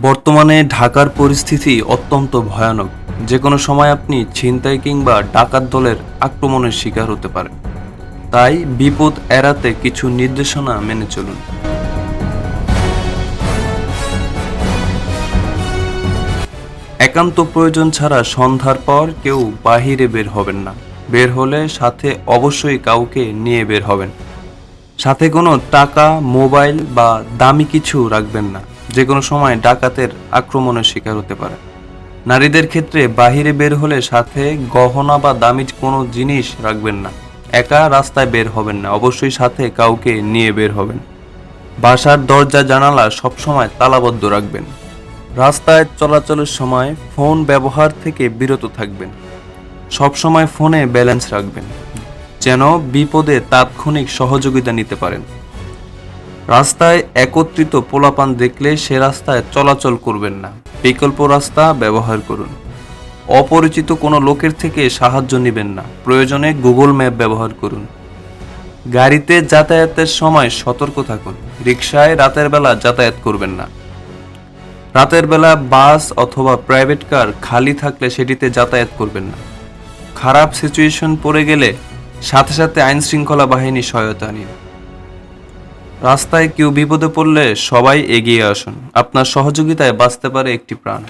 বর্তমানে ঢাকার পরিস্থিতি অত্যন্ত ভয়ানক। যে কোনো সময় আপনি ছিনতাই কিংবা ডাকাত দলের আক্রমণের শিকার হতে পারেন। তাই বিপদ এড়াতে কিছু নির্দেশনা মেনে চলুন। একান্ত প্রয়োজন ছাড়া সন্ধ্যার পর কেউ বাহিরে বের হবেন না। বের হলে সাথে অবশ্যই কাউকে নিয়ে বের হবেন। সাথে কোনো টাকা, মোবাইল বা দামি কিছু রাখবেন না। যে কোনো সময় ডাকাতের আক্রমণের শিকার হতে পারে। নারীদের ক্ষেত্রে বাহিরে বের হলে সাথে গহনা বা দামি কোনো জিনিস রাখবেন না। একা রাস্তায় বের হবেন না, অবশ্যই সাথে কাউকে নিয়ে বের হবেন। বাসার দরজা জানালা সবসময় তালাবদ্ধ রাখবেন। রাস্তায় চলাচলের সময় ফোন ব্যবহার থেকে বিরত থাকবেন। সবসময় ফোনে ব্যালেন্স রাখবেন, যেন বিপদে তাৎক্ষণিক সহযোগিতা নিতে পারেন। রাস্তায় একত্রিত পোলাপান দেখলে সে রাস্তায় চলাচল করবেন না। বিকল্প রাস্তা ব্যবহার করুন। অপরিচিত কোনো লোকের থেকে সাহায্য নেবেন না। প্রয়োজনে গুগল ম্যাপ ব্যবহার করুন। গাড়িতে যাতায়াতের সময় সতর্ক থাকুন। রিকশায় রাতের বেলা যাতায়াত করবেন না। রাতের বেলা বাস অথবা প্রাইভেট কার খালি থাকলে সেটিতে যাতায়াত করবেন না। খারাপ সিচুয়েশন পড়ে গেলে সাথে সাথে আইনশৃঙ্খলা বাহিনী সহায়তা নিন। রাস্তায় কেউ বিপদে পড়লে সবাই এগিয়ে আসুন। আপনার সহযোগিতায় বাঁচতে পারে একটি প্রাণ।